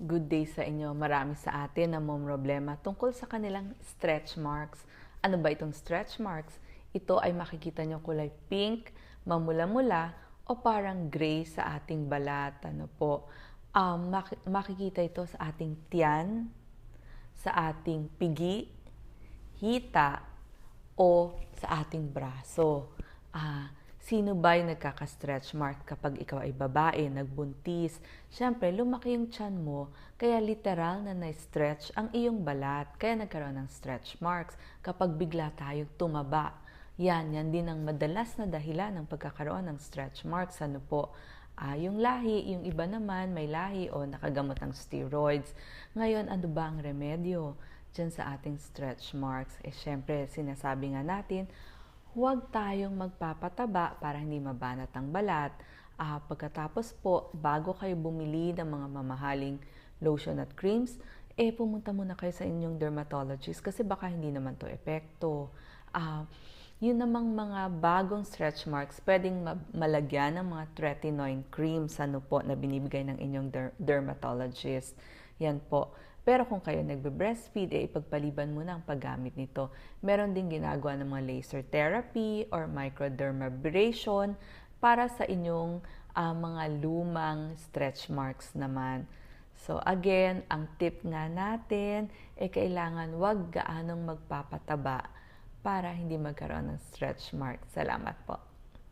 Good day sa inyo. Marami sa atin na problema tungkol sa kanilang stretch marks. Ano ba itong stretch marks? Ito ay makikita nyo kulay pink, mamula-mula, o parang gray sa ating balat. Ano po? Um, mak- makikita ito sa ating tiyan, sa ating pigi, hita, o sa ating braso. Ah, Sino ba yung nagkaka-stretch mark kapag ikaw ay babae, nagbuntis? Siyempre, lumaki yung tiyan mo, kaya literal na na-stretch ang iyong balat, kaya nagkaroon ng stretch marks. Kapag bigla tayong tumaba, yan, yan din ang madalas na dahilan ng pagkakaroon ng stretch marks. Ano po? Ah, yung lahi, yung iba naman may lahi o nakagamot ng steroids. Ngayon, ano ba ang remedyo dyan sa ating stretch marks? Eh, syempre, sinasabi nga natin, huwag tayong magpapataba para hindi mabanat ang balat. Uh, pagkatapos po, bago kayo bumili ng mga mamahaling lotion at creams, eh pumunta muna kayo sa inyong dermatologist kasi baka hindi naman to epekto. Uh, yun namang mga bagong stretch marks, pwedeng malagyan ng mga tretinoin creams ano po, na binibigay ng inyong der- dermatologist. Yan po. Pero kung kayo nagbe-breastfeed, eh, ipagpaliban muna ang paggamit nito. Meron din ginagawa ng mga laser therapy or microdermabrasion para sa inyong uh, mga lumang stretch marks naman. So again, ang tip nga natin, eh kailangan wag gaanong magpapataba para hindi magkaroon ng stretch mark. Salamat po.